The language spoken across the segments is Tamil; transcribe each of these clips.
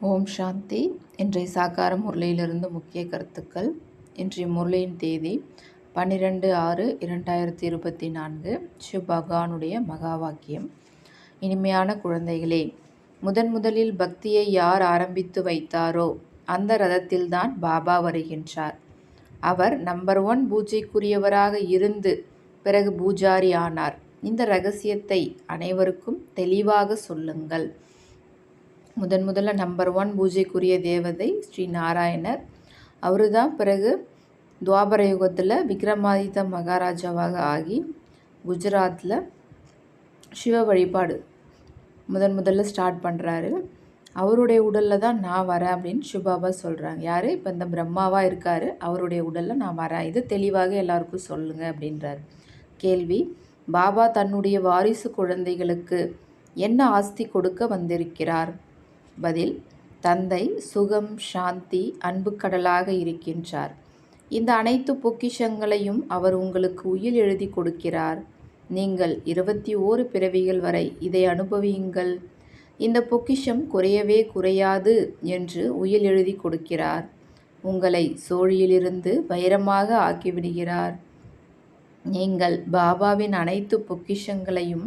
ஓம் சாந்தி. இன்றைய சாக்கார முரளியிலிருந்து முக்கிய கருத்துக்கள். இன்றைய முரளியின் தேதி பன்னிரெண்டு ஆறு இரண்டாயிரத்தி இருபத்தி நான்கு. ஷிவ் பகவானுடைய மகா வாக்கியம். இனிமையான குழந்தைகளே முதன் முதலில் பக்தியை யார் ஆரம்பித்து வைத்தாரோ அந்த ரதத்தில்தான் பாபா வருகின்றார். அவர் நம்பர் ஒன் பூஜைக்குரியவராக இருந்து பிறகு பூஜாரி ஆனார். இந்த ரகசியத்தை அனைவருக்கும் தெளிவாக சொல்லுங்கள். முதன் முதல்ல நம்பர் ஒன் பூஜைக்குரிய தேவதை ஸ்ரீ நாராயணர். அவரு தான் பிறகு துவாபர யுகத்தில் விக்ரமாதித்த மகாராஜாவாக ஆகி குஜராத்தில் சிவ வழிபாடு முதன் முதல்ல ஸ்டார்ட் பண்ணுறாரு அவருடைய உடலில் தான் நான் வரேன் அப்படின்னு சிவபாபா சொல்கிறாங்க யார்? இப்போ இந்த பிரம்மாவாக இருக்கார். அவருடைய உடலில் நான் வரேன். இது தெளிவாக எல்லாருக்கும் சொல்லுங்கள் அப்படின்றார். கேள்வி பாபா தன்னுடைய வாரிசு குழந்தைகளுக்கு என்ன ஆஸ்தி கொடுக்க வந்திருக்கிறார்? பதில் தந்தை சுகம் சாந்தி அன்பு கடலாக இருக்கின்றார். இந்த அனைத்து பொக்கிஷங்களையும் அவர் உங்களுக்கு உயில் எழுதி கொடுக்கிறார். நீங்கள் இருபத்தி ஓரு பிறவிகள் வரை இதை அனுபவியுங்கள். இந்த பொக்கிஷம் குறையவே குறையாது என்று உயில் எழுதி கொடுக்கிறார். உங்களை சோழியிலிருந்து வைரமாக ஆக்கிவிடுகிறார். நீங்கள் பாபாவின் அனைத்து பொக்கிஷங்களையும்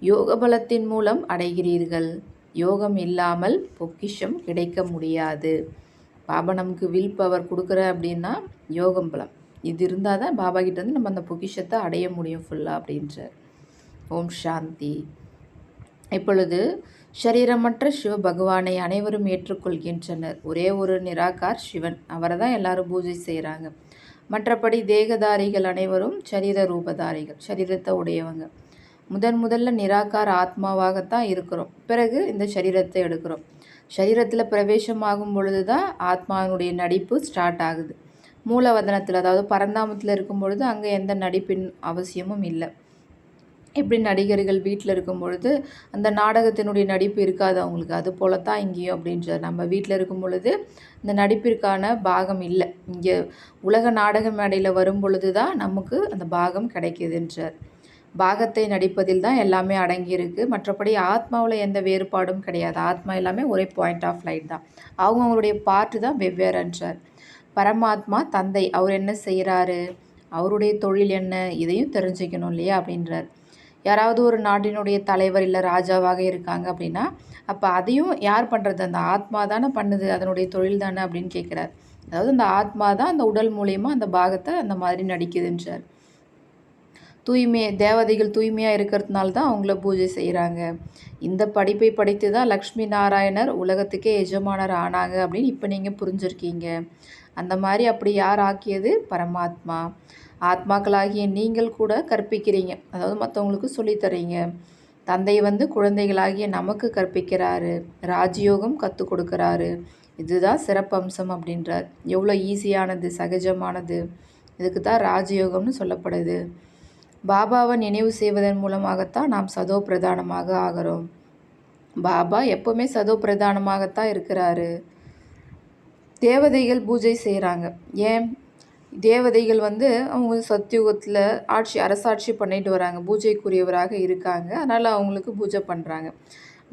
யோக பலத்தின் மூலம் அடைகிறீர்கள். யோகம் இல்லாமல் பொக்கிஷம் கிடைக்க முடியாது. பாபா நமக்கு வில் பவர் கொடுக்குற அப்படின்னா யோகம் பலம். இது இருந்தால் தான் பாபா கிட்டேருந்து நம்ம அந்த பொக்கிஷத்தை அடைய முடியும் ஃபுல்லாக அப்படின்றார். ஓம் சாந்தி. இப்பொழுது சரீரமற்ற சிவ பகவானை அனைவரும் ஏற்றுக்கொள்கின்றனர். ஒரே ஒரு நிராகார் சிவன். அவரை தான் எல்லாரும் பூஜை செய்கிறாங்க மற்றபடி தேகதாரிகள் அனைவரும் சரீர ரூபதாரிகள் சரீரத்தை உடையவங்க. முதன் முதல்ல நிராகார ஆத்மாவாகத்தான் இருக்கிறோம். பிறகு இந்த சரீரத்தை எடுக்கிறோம். சரீரத்தில் பிரவேசமாகும் பொழுது தான் ஆத்மாவினுடைய நடிப்பு ஸ்டார்ட் ஆகுது. மூலவதனத்தில் அதாவது பரந்தாமத்தில் இருக்கும் பொழுது அங்கே எந்த நடிப்பின் அவசியமும் இல்லை. எப்படி நடிகர்கள் வீட்டில் இருக்கும் பொழுது அந்த நாடகத்தினுடைய நடிப்பு இருக்காது அவங்களுக்கு. அது போல தான் இங்கேயும் அப்படின்ற நம்ம வீட்டில் இருக்கும் பொழுது இந்த நடிப்பிற்கான பாகம் இல்லை. இங்கே உலக நாடக மேடையில் வரும் பொழுது தான் நமக்கு அந்த பாகம் கிடைக்கிதுன்றார். பாகத்தை நடிப்பதில் தான் எல்லாமே அடங்கியிருக்கு. மற்றபடி ஆத்மாவில் எந்த வேறுபாடும் கிடையாது. ஆத்மா எல்லாமே ஒரே பாயிண்ட் ஆஃப் லைட் தான். அவங்க அவங்களுடைய பாட்டு தான் வெவ்வேறுன்றார். பரமாத்மா தந்தை அவர் என்ன செய்கிறாரு அவருடைய தொழில் என்ன? இதையும் தெரிஞ்சுக்கணும் இல்லையா? அப்படின்றார். யாராவது ஒரு நாட்டினுடைய தலைவர் இல்லை ராஜாவாக இருக்காங்க அப்படின்னா அப்போ அதையும் யார் பண்ணுறது அந்த ஆத்மா தானே பண்ணுது அதனுடைய தொழில் தானே அப்படின்னு கேட்குறாரு. அதாவது அந்த ஆத்மா தான் அந்த உடல் மூலயமா அந்த பாகத்தை அந்த மாதிரி நடிக்குதுன்றார். தூய்மை தேவதைகள் தூய்மையாக இருக்கிறதுனால தான் அவங்கள பூஜை செய்கிறாங்க இந்த படிப்பை படித்து தான் லக்ஷ்மி நாராயணர் உலகத்துக்கே எஜமானர் ஆனாங்க அப்படின்னு இப்போ நீங்கள் புரிஞ்சுருக்கீங்க. அந்த மாதிரி அப்படி யார் ஆக்கியது? பரமாத்மா. ஆத்மாக்களாகிய நீங்கள் கூட கற்பிக்கிறீங்க. அதாவது மற்றவங்களுக்கு சொல்லித்தரீங்க. தந்தை வந்து குழந்தைகளாகிய நமக்கு கற்பிக்கிறாரு. ராஜயோகம் கற்றுக் கொடுக்குறாரு. இதுதான் சிறப்பம்சம் அப்படின்றார். எவ்வளோ ஈஸியானது சகஜமானது. இதுக்கு தான் ராஜயோகம்னு சொல்லப்படுது. பாபாவை நினைவு செய்வதன் மூலமாகத்தான் நாம் சதோ பிரதானமாக ஆகிறோம். பாபா எப்போவுமே சதோ பிரதானமாகத்தான் இருக்கிறாரு. தேவதைகள் பூஜை செய்கிறாங்க ஏன்? தேவதைகள் வந்து அவங்க சத்தியுகத்தில் ஆட்சி அரசாட்சி பண்ணிட்டு வராங்க. பூஜைக்குரியவராக இருக்காங்க. அதனால் அவங்களுக்கு பூஜை பண்ணுறாங்க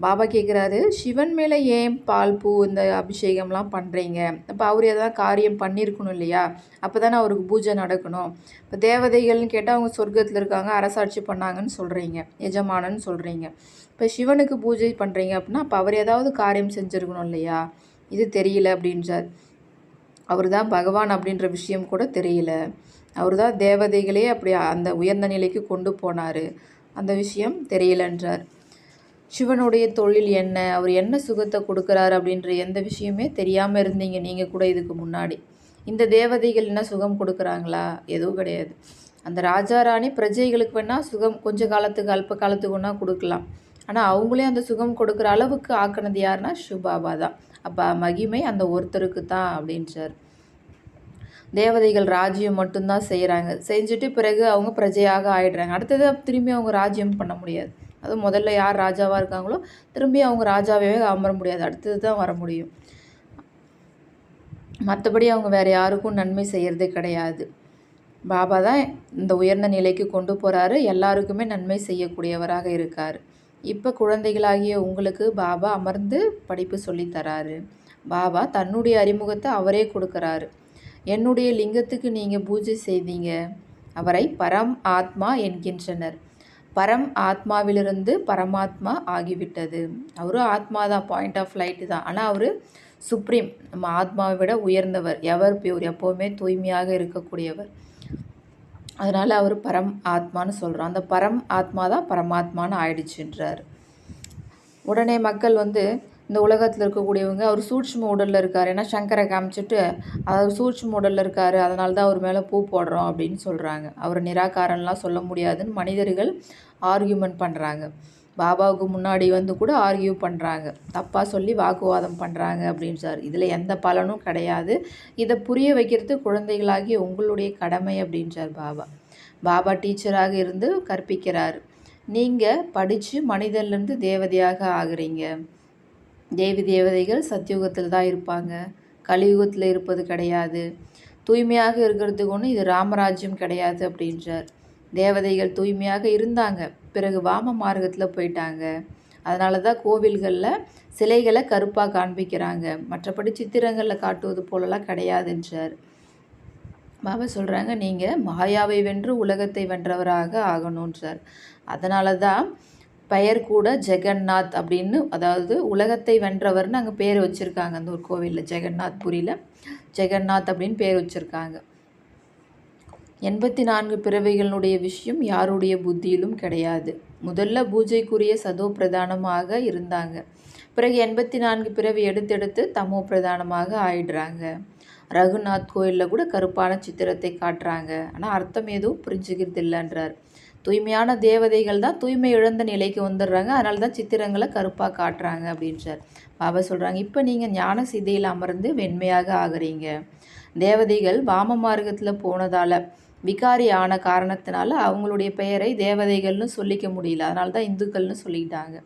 பாபா கேட்குறாரு சிவன் மேலே ஏன் பால் பூ இந்த அபிஷேகம்லாம் பண்ணுறீங்க அப்போ அவர் எதாவது காரியம் பண்ணியிருக்கணும் இல்லையா? அப்போ தானே அவருக்கு பூஜை நடக்கணும். இப்போ தேவதைகள்னு கேட்டால் அவங்க சொர்க்கத்தில் இருக்காங்க அரசாட்சி பண்ணாங்கன்னு சொல்கிறீங்க எஜமானன்னு சொல்கிறீங்க இப்போ சிவனுக்கு பூஜை பண்ணுறீங்க அப்படின்னா அப்போ அவர் ஏதாவது காரியம் செஞ்சுருக்கணும் இல்லையா? இது தெரியல அப்படின்றார். அவர் தான் பகவான் அப்படின்ற விஷயம் கூட தெரியல. அவர் தான் தேவதைகளே அப்படி அந்த உயர்ந்த நிலைக்கு கொண்டு போனார். அந்த விஷயம் தெரியலன்றார். சிவனுடைய தொழில் என்ன? அவர் என்ன சுகத்தை கொடுக்குறாரு அப்படின்ற எந்த விஷயமே தெரியாமல் இருந்தீங்க நீங்கள் கூட இதுக்கு முன்னாடி. இந்த தேவதைகள் என்ன சுகம் கொடுக்குறாங்களா? எதுவும் கிடையாது. அந்த ராஜா ராணி பிரஜைகளுக்கு வேணால் சுகம் கொஞ்ச காலத்துக்கு அல்ப காலத்துக்கு ஒன்றா கொடுக்கலாம். ஆனால் அவங்களே அந்த சுகம் கொடுக்குற அளவுக்கு ஆக்கினது யாருன்னா சுபாபா தான். அப்போ மகிமை அந்த ஒருத்தருக்கு தான் அப்படின்றார். தேவதைகள் ராஜ்யம் மட்டும்தான் செய்கிறாங்க செஞ்சுட்டு பிறகு அவங்க பிரஜையாக ஆயிடுறாங்க. அடுத்தது திரும்பி அவங்க ராஜ்யம் பண்ண முடியாது. அதுவும் முதல்ல யார் ராஜாவாக இருக்காங்களோ திரும்பி அவங்க ராஜாவே அமர முடியாது. அடுத்தது தான் வர முடியும். மற்றபடி அவங்க வேறு யாருக்கும் நன்மை செய்கிறதே கிடையாது. பாபா தான் இந்த உயர்ந்த நிலைக்கு கொண்டு போகிறாரு எல்லாருக்குமே நன்மை செய்யக்கூடியவராக இருக்கார். இப்போ குழந்தைகளாகிய உங்களுக்கு பாபா அமர்ந்து படிப்பு சொல்லித்தராரு பாபா தன்னுடைய அறிமுகத்தை அவரே கொடுக்குறாரு. என்னுடைய லிங்கத்துக்கு நீங்கள் பூஜை செய்தீங்க. அவரை பரம் ஆத்மா என்கின்றனர். பரம் ஆத்மாவிலிருந்து பரமாத்மா ஆகிவிட்டது. அவரும் ஆத்மா தான் பாயிண்ட் ஆஃப் லைட்டு தான். ஆனால் அவர் சுப்ரீம் நம்ம ஆத்மாவை விட உயர்ந்தவர். எவர் பியூர் எப்போவுமே தூய்மையாக இருக்கக்கூடியவர். அதனால் அவர் பரம் ஆத்மான்னு சொல்கிறோம் அந்த பரம் ஆத்மா தான் பரமாத்மான்னு ஆயிடுச்சுன்றார். உடனே மக்கள் வந்து இந்த உலகத்தில் இருக்கக்கூடியவங்க அவர் சூட்சும உடலில் இருக்கார். ஏன்னா சங்கரை காமிச்சிட்டு அவர் சூட்சும உடலில் இருக்கார். அதனால தான் அவர் மேலே பூ போடுறோம் அப்படின்னு சொல்கிறாங்க அவர் நிராகாரம்லாம் சொல்ல முடியாதுன்னு மனிதர்கள் ஆர்கியூமெண்ட் பண்ணுறாங்க பாபாவுக்கு முன்னாடி வந்து கூட ஆர்கியூ பண்ணுறாங்க தப்பாக சொல்லி வாக்குவாதம் பண்ணுறாங்க அப்படின்னு சார். இதில் எந்த பலனும் கிடையாது. இதை புரிய வைக்கிறது குழந்தைகளாகி உங்களுடைய கடமை அப்படின்றார் பாபா. பாபா டீச்சராக இருந்து கற்பிக்கிறார். நீங்கள் படித்து மனிதன்லேருந்து தேவதையாக ஆகிறீங்க. தேவி தேவதைகள் சத்தியுகத்தில் தான் இருப்பாங்க. கலியுகத்தில் இருப்பது கிடையாது. தூய்மையாக இருக்கிறதுக்கு ஒன்று இது ராமராஜ்யம் கிடையாது அப்படின்றார் தேவதைகள் தூய்மையாக இருந்தாங்க. பிறகு வாம மார்க்கத்தில் போயிட்டாங்க. அதனால தான் கோவில்களில் சிலைகளை கருப்பாக காண்பிக்கிறாங்க. மற்றபடி சித்திரங்களில் காட்டுவது போலலாம் கிடையாதுன்றார். பாபா சொல்கிறாங்க நீங்கள் மாயாவை வென்று உலகத்தை வென்றவராக ஆகணுன்றார் அதனால தான் பெயர் கூட ஜெகநாத் அப்படின்னு அதாவது உலகத்தை வென்றவர்னு அங்கே பேர் வச்சுருக்காங்க. அந்த ஒரு கோவிலில் ஜெகநாத் புரியில் ஜெகநாத் அப்படின்னு பேர் வச்சுருக்காங்க. எண்பத்தி நான்கு பிறவைகளுடைய விஷயம் யாருடைய புத்தியிலும் கிடையாது. முதல்ல பூஜைக்குரிய சதோ பிரதானமாக இருந்தாங்க. பிறகு எண்பத்தி நான்கு பிறவி எடுத்தெடுத்து தமோ பிரதானமாக ஆயிடுறாங்க. ரகுநாத் கோயிலில் கூட கருப்பான சித்திரத்தை காட்டுறாங்க. ஆனால் அர்த்தம் எதுவும் புரிஞ்சுக்கிறது இல்லைன்றார். தூய்மையான தேவதைகள் தான் தூய்மை இழந்த நிலைக்கு வந்துடுறாங்க. அதனால தான் சித்திரங்களை கருப்பாக காட்டுறாங்க அப்படின்றார். பாபா சொல்கிறாங்க இப்போ நீங்கள் ஞான சிதையில் அமர்ந்து வெண்மையாக ஆகுறீங்க. தேவதைகள் வாம மார்க்கத்தில் போனதால் விகாரி ஆன காரணத்தினால அவங்களுடைய பெயரை தேவதைகள்னு சொல்லிக்க முடியல. அதனால தான் இந்துக்கள்னு சொல்லிக்கிட்டாங்க.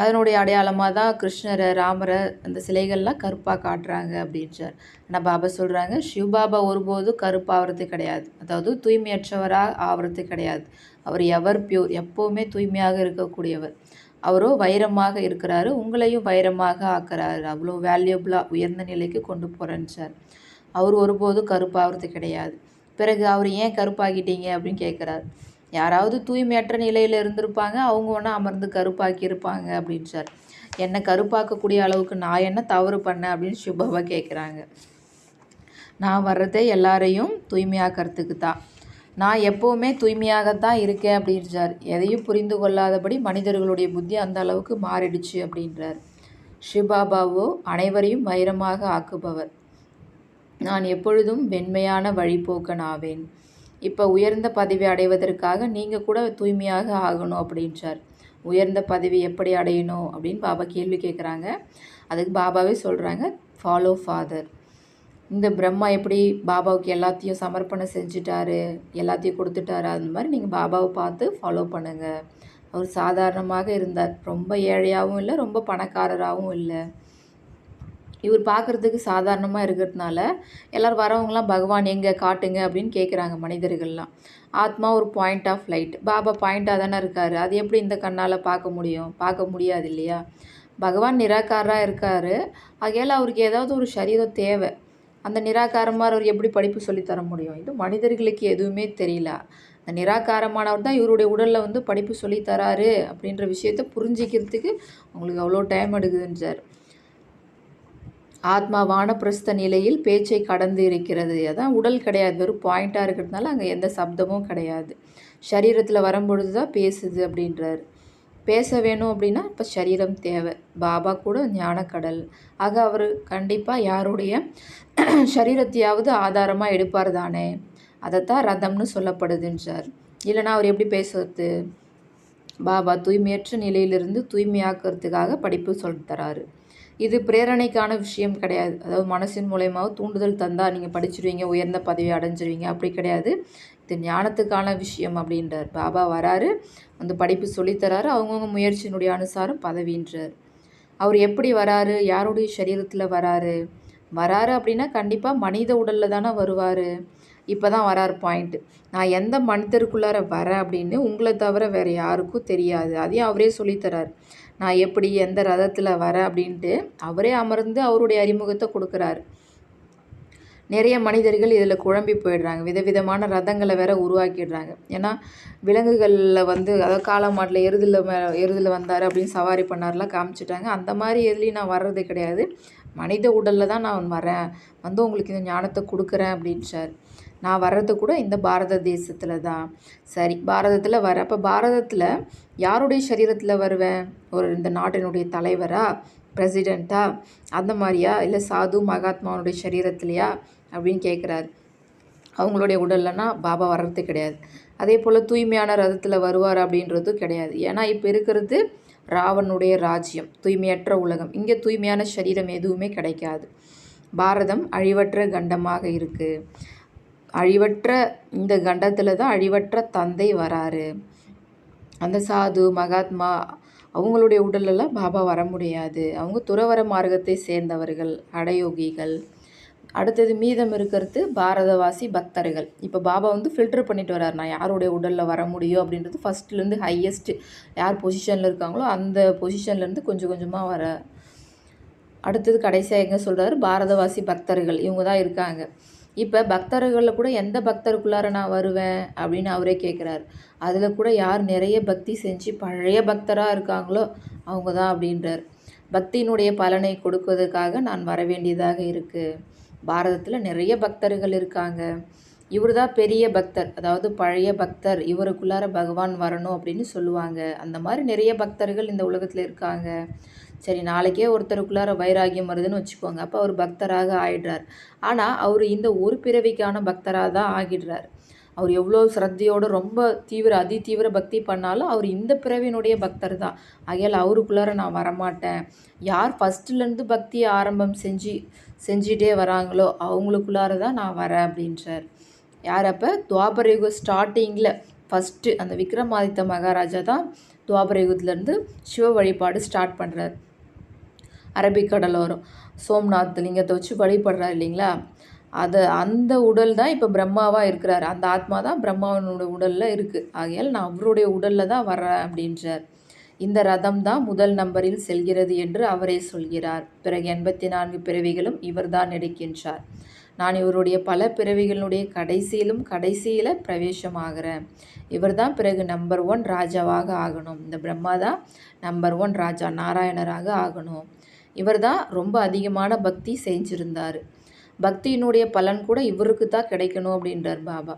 அதனுடைய அடையாளமாக தான் கிருஷ்ணரை ராமரை அந்த சிலைகள்லாம் கருப்பாக காட்டுறாங்க அப்படின்றார். ஆனால் பாபா சொல்கிறாங்க சிவபாபா ஒருபோதும் கருப்பாகிறது கிடையாது. அதாவது தூய்மையற்றவராக ஆகிறது கிடையாது. அவர் எவர் பியூர் எப்போவுமே தூய்மையாக இருக்கக்கூடியவர். அவரோ வைரமாக இருக்கிறாரு. உங்களையும் வைரமாக ஆக்குறாரு. அவ்வளோ வேல்யூபிளாக உயர்ந்த நிலைக்கு கொண்டு போகிறேன் சார் அவர் ஒருபோதும் கருப்பாகிறது கிடையாது. பிறகு அவர் ஏன் கருப்பாக்கிட்டீங்க அப்படின்னு கேட்குறாரு. யாராவது தூய்மையற்ற நிலையில் இருந்திருப்பாங்க அவங்க ஒன்றா அமர்ந்து கருப்பாக்கி இருப்பாங்க என்னை கருப்பாக்கக்கூடிய அளவுக்கு நான் என்ன தவறு பண்ணேன்? அப்படின்னு சுபாவா கேட்குறாங்க. நான் வர்றதே எல்லாரையும் தூய்மையாக்கிறதுக்கு தான். நான் எப்போவுமே தூய்மையாகத்தான் இருக்கேன் அப்படின்றார். எதையும் புரிந்து கொள்ளாதபடி மனிதர்களுடைய புத்தி அந்த அளவுக்கு மாறிடுச்சு அப்படின்றார். ஷிபாபாவோ அனைவரையும் வைரமாக ஆக்குபவர். நான் எப்பொழுதும் வெண்மையான வழிப்போக்கன் ஆவேன் இப்போ உயர்ந்த பதவி அடைவதற்காக நீங்கள் கூட தூய்மையாக ஆகணும் அப்படின்றார். உயர்ந்த பதவி எப்படி அடையணும் அப்படின்னு பாபா கேள்வி கேட்குறாங்க அதுக்கு பாபாவே சொல்கிறாங்க ஃபாலோ ஃபாதர் இந்த பிரம்மா எப்படி பாபாவுக்கு எல்லாத்தையும் சமர்ப்பணம் செஞ்சுட்டாரு எல்லாத்தையும் கொடுத்துட்டாரு அந்த மாதிரி நீங்கள் பாபாவை பார்த்து ஃபாலோ பண்ணுங்கள் அவர் சாதாரணமாக இருந்தார். ரொம்ப ஏழையாகவும் இல்லை ரொம்ப பணக்காரராகவும் இல்லை. இவர் பார்க்குறதுக்கு சாதாரணமாக இருக்கிறதுனால எல்லோரும் வரவங்களாம் பகவான் எங்கே? காட்டுங்க அப்படின்னு கேட்குறாங்க மனிதர்கள்லாம். ஆத்மா ஒரு பாயிண்ட் ஆஃப் லைட் பாபா பாயிண்ட்டாக தானே இருக்கார். அது எப்படி இந்த கண்ணால் பார்க்க முடியும்? பார்க்க முடியாது இல்லையா? பகவான் நிராகாராக இருக்கார். ஆகையால் அவருக்கு ஏதாவது ஒரு சரீரம் தேவை. அந்த நிராகாரமாக அவர் எப்படி படிப்பு சொல்லித்தர முடியும்? இது மனிதர்களுக்கு எதுவுமே தெரியல. அந்த நிராகாரமானவர் தான் இவருடைய உடலில் வந்து படிப்பு சொல்லித்தராரு அப்படின்ற விஷயத்த புரிஞ்சிக்கிறதுக்கு அவங்களுக்கு அவ்வளோ டைம் எடுக்குதுன்றார். ஆத்மா வானப்பிரஸ்த நிலையில் பேச்சை கடந்து இருக்கிறது. அதான் உடல் கிடையாது. வெறும் பாயிண்ட்டாக இருக்கிறதுனால அங்கே எந்த சப்தமும் கிடையாது. சரீரத்தில் வரும்பொழுது தான் பேசுது அப்படின்றார். பேச வேணும் அப்படின்னா இப்போ சரீரம் தேவை. பாபா கூட ஞானக்கடல். ஆக அவர் கண்டிப்பாக யாருடைய சரீரத்தையாவது ஆதாரமாக எடுப்பார் தானே. அதைத்தான் ரதம்னு சொல்லப்படுதுன்றார். இல்லைனா அவர் எப்படி பேசுறது? பாபா தூய்மையற்ற நிலையிலிருந்து தூய்மையாக்கிறதுக்காக படிப்பு சொல்லித்தராரு இது பிரேரணைக்கான விஷயம் கிடையாது. அதாவது மனசின் மூலயமாவும் தூண்டுதல் தந்தால் நீங்கள் படிச்சிருவீங்க உயர்ந்த பதவி அடைஞ்சிருவீங்க. அப்படி கிடையாது. இது ஞானத்துக்கான விஷயம் அப்படின்றார். பாபா வராரு அந்த படிப்பு சொல்லித்தராரு அவங்கவுங்க முயற்சியினுடைய அனுசாரம் பதவின்றார். அவர் எப்படி வராரு? யாருடைய சரீரத்தில் வராரு? வராரு அப்படின்னா கண்டிப்பாக மனித உடலில் தானே வருவார். இப்போ தான் வரார் பாயிண்ட்டு நான் எந்த மனிதருக்குள்ளார வரேன் அப்படின்னு உங்களை தவிர வேறு யாருக்கும் தெரியாது. அதையும் அவரே சொல்லித்தரார் நான் எப்படி எந்த ரதத்தில் வரேன் அப்படின்ட்டு அவரே அமர்ந்து அவருடைய அறிமுகத்தை கொடுக்குறாரு. நிறைய மனிதர்கள் இதில் குழம்பி போயிடுறாங்க. விதவிதமான ரதங்களை வேற உருவாக்கிடுறாங்க. ஏன்னா விலங்குகளில் வந்து அதாவது காளமாட்டில் எருதில் மே எருதில் வந்தார் அப்படின்னு சவாரி பண்ணார்லாம் காமிச்சிட்டாங்க. அந்த மாதிரி எதுலேயும் நான் வர்றது கிடையாது. மனித உடலில் தான் நான் வரேன். வந்து உங்களுக்கு இந்த ஞானத்தை கொடுக்குறேன் அப்படின்ச்சார் நான் வர்றது கூட இந்த பாரத தேசத்தில் தான். சரி பாரதத்தில் வர அப்போ பாரதத்தில் யாருடைய சரீரத்தில் வருவேன்? ஒரு இந்த நாட்டினுடைய தலைவரா? பிரசிடெண்ட்டா அந்த மாதிரியா? இல்லை சாது மகாத்மாவுடைய சரீரத்துலையா? அப்படின்னு கேட்குறாரு அவங்களுடைய உடல்லனா பாபா வர்றது கிடையாது. அதே போல் தூய்மையான ரதத்தில் வருவார் அப்படின்றதும் கிடையாது. ஏன்னா இப்போ இருக்கிறது ராவனுடைய ராஜ்யம் தூய்மையற்ற உலகம். இங்கே தூய்மையான சரீரம் எதுவுமே கிடைக்காது. பாரதம் அழிவற்ற கண்டமாக இருக்குது அழிவற்ற இந்த கண்டத்தில் தான் அழிவற்ற தந்தை வராரு. அந்த சாது மகாத்மா அவங்களுடைய உடலெல்லாம் பாபா வர முடியாது. அவங்க துறவர மார்க்கத்தை சேர்ந்தவர்கள் அடயோகிகள். அடுத்தது மீதம் இருக்கிறது பாரதவாசி பக்தர்கள். இப்போ பாபா வந்து ஃபில்டர் பண்ணிட்டு வரார். நான் யாருடைய உடலில் வர முடியும் அப்படின்றது ஃபஸ்ட்லேருந்து ஹையஸ்ட் யார் பொசிஷனில் இருக்காங்களோ அந்த பொசிஷன்லேருந்து கொஞ்சம் கொஞ்சமாக வர. அடுத்தது கடைசியாக எங்கே சொல்கிறாரு பாரதவாசி பக்தர்கள். இவங்க தான் இருக்காங்க. இப்போ பக்தர்களில் கூட எந்த பக்தருக்குள்ளார நான் வருவேன் அப்படின்னு அவரே கேட்குறாரு அதில் கூட யார் நிறைய பக்தி செஞ்சு பழைய பக்தராக இருக்காங்களோ அவங்க தான் அப்படின்றார். பக்தியினுடைய பலனை கொடுப்பதற்காக நான் வர வேண்டியதாக இருக்குது பாரதத்தில் நிறைய பக்தர்கள் இருக்காங்க. இவர் தான் பெரிய பக்தர். அதாவது பழைய பக்தர் இவருக்குள்ளார பகவான் வரணும் அப்படின்னு சொல்லுவாங்க. அந்த மாதிரி நிறைய பக்தர்கள் இந்த உலகத்தில் இருக்காங்க. சரி நாளைக்கே ஒருத்தருக்குள்ளார வைராகியம் வருதுன்னு வச்சுக்கோங்க. அப்போ அவர் பக்தராக ஆயிடுறார். ஆனால் அவர் இந்த ஒரு பிறவிக்கான பக்தராக தான் ஆகிடுறார். அவர் எவ்வளோ சிரத்தையோடு ரொம்ப தீவிர அதி தீவிர பக்தி பண்ணாலும் அவர் இந்த பிறவினுடைய பக்தர் தான். ஆகையால் அவருக்குள்ளார நான் வரமாட்டேன். யார் ஃபஸ்ட்டுலேருந்து பக்தியை ஆரம்பம் செஞ்சு செஞ்சிட்டே வராங்களோ அவங்களுக்குள்ளார தான் நான் வரேன் அப்படின்றார். யார் அப்போ? துவாபர யுக ஸ்டார்டிங்கில் ஃபஸ்ட்டு அந்த விக்ரமாதித்த மகாராஜா தான் துவாபர யுகத்துலேருந்து சிவ வழிபாடு ஸ்டார்ட் பண்ணுறார் அரபிக்கடலோரம் சோம்நாத் லிங்கத்தை வச்சு வழிபடுறார் இல்லைங்களா? அது அந்த உடல் தான் இப்போ பிரம்மாவாக இருக்கிறார். அந்த ஆத்மா தான் பிரம்மாவனோட உடலில் இருக்குது ஆகையால் நான் அவருடைய உடலில் தான் வர்றேன் அப்படின்றார். இந்த ரதம் தான் முதல் நம்பரில் செல்கிறது என்று அவரே சொல்கிறார். பிறகு எண்பத்தி நான்கு பிறவிகளும் இவர்தான் எடுக்கின்றார். நான் இவருடைய பல பிறவிகளுடைய கடைசியிலும் கடைசியில் பிரவேசமாகிறேன். இவர் தான் பிறகு நம்பர் ஒன் ராஜாவாக ஆகணும். இந்த பிரம்மா தான் நம்பர் ஒன் ராஜா நாராயணராக ஆகணும். இவர் தான் ரொம்ப அதிகமான பக்தி செஞ்சிருந்தார். பக்தியினுடைய பலன் கூட இவருக்கு தான் கிடைக்கணும் அப்படின்றார் பாபா.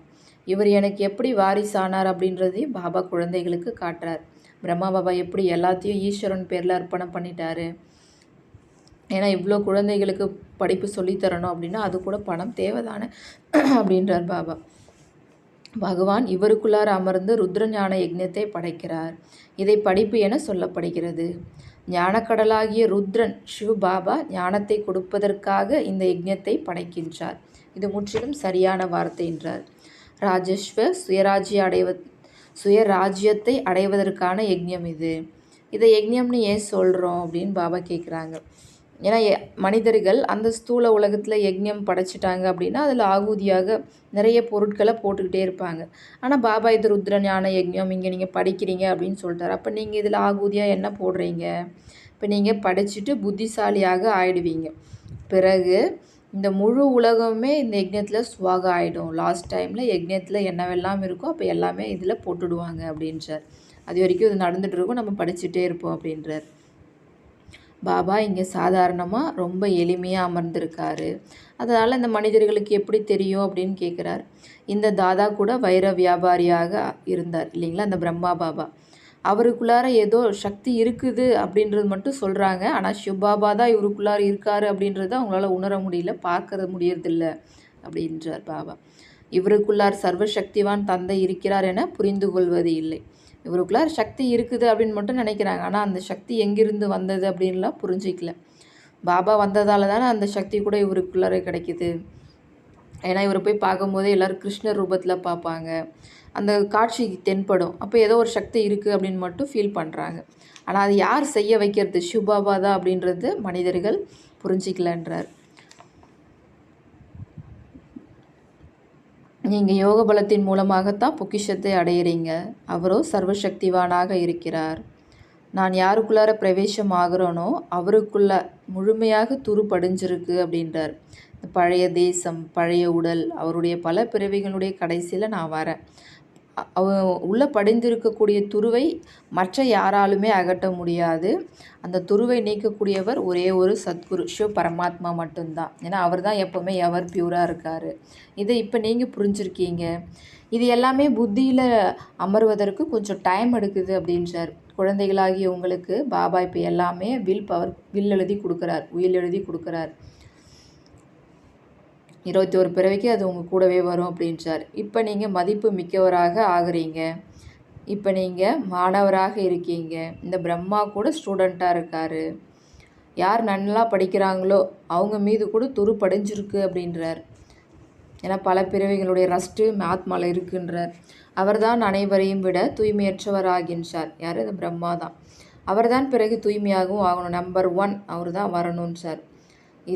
இவர் எனக்கு எப்படி வாரிசானார் அப்படின்றதையும் பாபா குழந்தைகளுக்கு காட்டுறார். பிரம்மா பாபா எப்படி எல்லாத்தையும் ஈஸ்வரன் பேரில் அர்ப்பணம் பண்ணிட்டாரு. ஏன்னா இவ்வளோ குழந்தைகளுக்கு படிப்பு சொல்லித்தரணும் அப்படின்னா அது கூட பணம் தேவைதானே? அப்படின்றார் பாபா. பகவான் இவருக்குள்ளார் அமர்ந்து ருத்ரஞான யக்ஞத்தை யஜ்ஞத்தை படைக்கிறார். இதை படிப்பு என சொல்லப்படுகிறது. ஞானக்கடலாகிய ருத்ரன் ஷிவ் பாபா ஞானத்தை கொடுப்பதற்காக இந்த யஜ்ஞத்தை படைக்கின்றார். இது முற்றிலும் சரியான வார்த்தை என்றார். ராஜேஸ்வர் சுயராஜ்ய அடைவ சுயராஜ்யத்தை அடைவதற்கான யஜ்ஞம் இது. இதை யஜ்ஞம்னு ஏன் சொல்கிறோம் அப்படின்னு பாபா கேட்குறாங்க ஏன்னா மனிதர்கள் அந்த ஸ்தூல உலகத்தில் யஜ்ஞம் படைச்சிட்டாங்க அப்படின்னா அதில் ஆகுதியாக நிறைய பொருட்களை போட்டுக்கிட்டே இருப்பாங்க. ஆனால் பாபா இது ருத்ர ஞான யஜ்ஞம் இங்கே நீங்கள் படிக்கிறீங்க அப்படின்னு சொல்லிட்டார் அப்போ நீங்கள் இதில் ஆகுதியாக என்ன போடுறீங்க? இப்போ நீங்கள் படிச்சுட்டு புத்திசாலியாக ஆயிடுவீங்க. பிறகு இந்த முழு உலகமே இந்த யஜ்ஞத்தில் சுவாக ஆகிடும் லாஸ்ட் டைமில் யஜ்ஞத்தில் என்னவெல்லாம் இருக்கோ அப்போ எல்லாமே இதில் போட்டுடுவாங்க அப்படின்றார். அது வரைக்கும் இது நடந்துகிட்டு இருக்கும். நம்ம படிச்சுட்டே இருப்போம் அப்படின்றார். பாபா இங்கே சாதாரணமாக ரொம்ப எளிமையாக அமர்ந்திருக்காரு. அதனால் இந்த மனிதர்களுக்கு எப்படி தெரியும் அப்படின்னு கேட்குறார் இந்த தாதா கூட வைர வியாபாரியாக இருந்தார் இல்லைங்களா அந்த பிரம்மா பாபா. அவருக்குள்ளார ஏதோ சக்தி இருக்குது அப்படின்றது மட்டும் சொல்கிறாங்க ஆனால் சிவபாபா தான் இவருக்குள்ளார இருக்கார் அப்படின்றத அவங்களால உணர முடியல பார்க்கறது முடியறதில்ல அப்படின்றார் பாபா. இவருக்குள்ளார் சர்வசக்திவான் தந்தை இருக்கிறார் என புரிந்து கொள்வது இல்லை. இவருக்குள்ளார சக்தி இருக்குது அப்படின்னு மட்டும் நினைக்கிறாங்க. ஆனால் அந்த சக்தி எங்கிருந்து வந்தது அப்படின்லாம் புரிஞ்சிக்கல. பாபா வந்ததால் தானே அந்த சக்தி கூட இவருக்குள்ளார கிடைக்கிது. ஏன்னா இவரை போய் பார்க்கும்போதே எல்லோரும் கிருஷ்ணர் ரூபத்தில் பார்ப்பாங்க. அந்த காட்சி தென்படும். அப்போ ஏதோ ஒரு சக்தி இருக்குது அப்படின்னு மட்டும் ஃபீல் பண்ணுறாங்க ஆனால் அது யார் செய்ய வைக்கிறது? சிவபாபா தான் அப்படின்றது மனிதர்கள் புரிஞ்சிக்கலன்றார். நீங்கள் யோக பலத்தின் மூலமாகத்தான் பொக்கிஷத்தை அடையிறீங்க. அவரோ சர்வசக்திவானாக இருக்கிறார். நான் யாருக்குள்ளார பிரவேசம் ஆகிறோனோ அவருக்குள்ள முழுமையாக துரு படிஞ்சிருக்கு அப்படின்றார். பழைய தேசம் பழைய உடல் அவருடைய பல பிறவிகளுடைய கடைசியில் நான் வரேன். உள்ளே படிந்திருக்கக்கூடிய துருவை மற்ற யாராலுமே அகற்ற முடியாது. அந்த துருவை நீக்கக்கூடியவர் ஒரே ஒரு சத்குரு சிவ பரமாத்மா மட்டும்தான் ஏன்னா அவர் தான் எப்போவுமே எவர் பியூராக இருக்கார். இதை இப்போ நீங்கள் புரிஞ்சுருக்கீங்க. இது எல்லாமே புத்தியில் அமர்வதற்கு கொஞ்சம் டைம் எடுக்குது அப்படின்றார். குழந்தைகளாகிய உங்களுக்கு பாபா இப்போ எல்லாமே வில் பவர் வில் எழுதி கொடுக்குறார் உயில் எழுதி கொடுக்குறார். இருபத்தி ஒரு பிறவைக்கு அது உங்கள் கூடவே வரும் அப்படின்றார். இப்போ நீங்கள் மதிப்பு மிக்கவராக ஆகுறீங்க. இப்போ நீங்கள் மாணவராக இருக்கீங்க. இந்த பிரம்மா கூட ஸ்டூடெண்ட்டாக இருக்கார். யார் நல்லா படிக்கிறாங்களோ அவங்க மீது கூட துரு படிஞ்சிருக்கு அப்படின்றார். ஏன்னா பல பிறவிகளுடைய ரஸ்ட்டு ஆத்மாவில் இருக்குன்றார். அவர்தான் அனைவரையும் விட தூய்மையற்றவராகின்றார். யார்? இந்த பிரம்மா தான். அவர்தான் பிறகு தூய்மையாகவும் ஆகணும். நம்பர் ஒன் அவர் தான் வரணும்னு சார்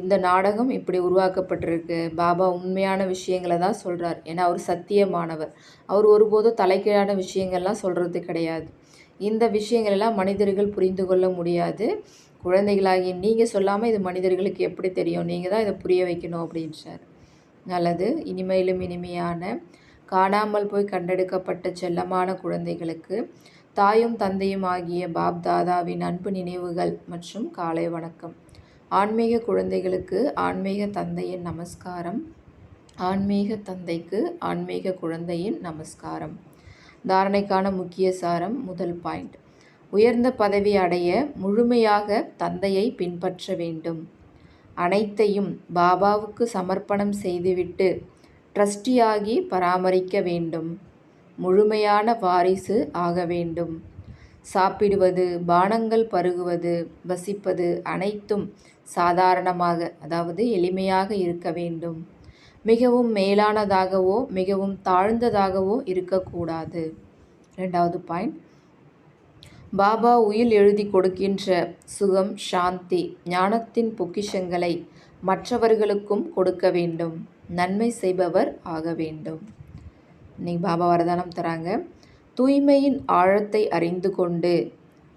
இந்த நாடகம் இப்படி உருவாக்கப்பட்டிருக்கு. பாபா உண்மையான விஷயங்களை தான் சொல்கிறார் ஏன்னா அவர் சத்தியமானவர். அவர் ஒருபோதும் தலைக்கீழான விஷயங்கள்லாம் சொல்கிறது கிடையாது. இந்த விஷயங்களெல்லாம் மனிதர்கள் புரிந்து கொள்ள முடியாது. குழந்தைகளாகி நீங்கள் சொல்லாமல் இது மனிதர்களுக்கு எப்படி தெரியும்? நீங்கள் தான் இதை புரிய வைக்கணும் அப்படின்றார். நல்லது. இனிமையிலும் இனிமையான காணாமல் போய் கண்டெடுக்கப்பட்ட செல்லமான குழந்தைகளுக்கு தாயும் தந்தையும் ஆகிய பாப் தாதாவின் அன்பு நினைவுகள் மற்றும் காலை வணக்கம். ஆன்மீக குழந்தைகளுக்கு ஆன்மீக தந்தையின் நமஸ்காரம். ஆன்மீக தந்தைக்கு ஆன்மீக குழந்தையின் நமஸ்காரம். தாரணைக்கான முக்கிய சாரம் முதல் பாயிண்ட். உயர்ந்த பதவி அடைய முழுமையாக தந்தையை பின்பற்ற வேண்டும். அனைத்தையும் பாபாவுக்கு சமர்ப்பணம் செய்துவிட்டு ட்ரஸ்டியாகி பராமரிக்க வேண்டும். முழுமையான வாரிசு ஆக வேண்டும். சாப்பிடுவது பானங்கள் பருகுவது வசிப்பது அனைத்தும் சாதாரணமாக அதாவது எளிமையாக இருக்க வேண்டும். மிகவும் மேலானதாகவோ மிகவும் தாழ்ந்ததாகவோ இருக்கக்கூடாது. ரெண்டாவது பாயிண்ட். பாபா உயில் எழுதி கொடுக்கின்ற சுகம் சாந்தி ஞானத்தின் பொக்கிஷங்களை மற்றவர்களுக்கும் கொடுக்க வேண்டும். நன்மை செய்பவர் ஆக வேண்டும். இன்னைக்கு பாபா வரதானம் தராங்க. தூய்மையின் ஆழத்தை அறிந்து கொண்டு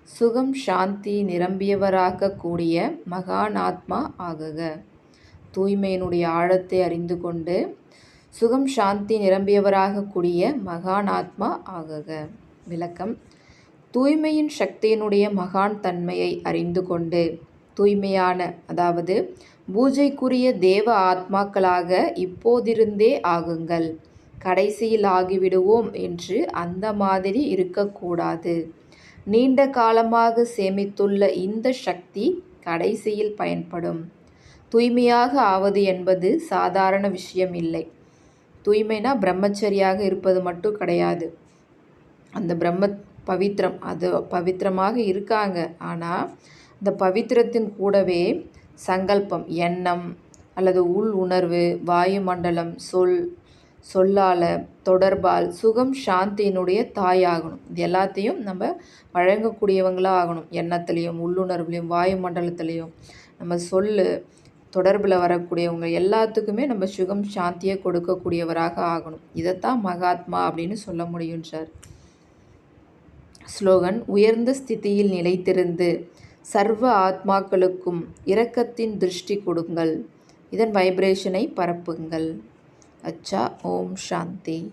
சுகம் சாந்தி நிரம்பியவராக கூடிய மகானாத்மா ஆகுக. தூய்மையினுடைய ஆழத்தை அறிந்து கொண்டு சுகம் சாந்தி நிரம்பியவராக கூடிய மகானாத்மா ஆகுக. விளக்கம். தூய்மையின் சக்தியினுடைய மகான் தன்மையை அறிந்து கொண்டு தூய்மையான அதாவது பூஜைக்குரிய தேவ ஆத்மாக்களாக இப்போதிருந்தே ஆகுங்கள். கடைசியில் ஆகிவிடுவோம் என்று அந்த மாதிரி இருக்கக்கூடாது. நீண்ட காலமாக சேமித்துள்ள இந்த சக்தி கடைசியில் பயன்படும். தூய்மையாக ஆவது என்பது சாதாரண விஷயம் இல்லை. தூய்மைனா பிரம்மச்சரியாக இருப்பது மட்டும் கிடையாது. அந்த பிரம்ம பவித்திரம் அது பவித்திரமாக இருக்காங்க. ஆனால் அந்த பவித்திரத்தின் கூடவே சங்கல்பம் எண்ணம் அல்லது உள் உணர்வு வாயுமண்டலம் சொல் சொல்லால் தொடர்பால் சுகம் சாந்தியினுடைய தாயாகணும். இது எல்லாத்தையும் நம்ம வழங்கக்கூடியவங்களாக ஆகணும். எண்ணத்துலேயும் உள்ளுணர்வுலேயும் வாயுமண்டலத்துலேயும். நம்ம சொல் தொடர்பில் வரக்கூடியவங்க எல்லாத்துக்குமே நம்ம சுகம் சாந்தியை கொடுக்கக்கூடியவராக ஆகணும். இதைத்தான் மகாத்மா அப்படின்னு சொல்ல முடியும் சார். ஸ்லோகன் உயர்ந்த ஸ்திதியில் நிலைத்திருந்து சர்வ ஆத்மாக்களுக்கும் இரக்கத்தின் திருஷ்டி கொடுங்கள். இதன் வைப்ரேஷனை பரப்புங்கள். अच्छा ओम शांति।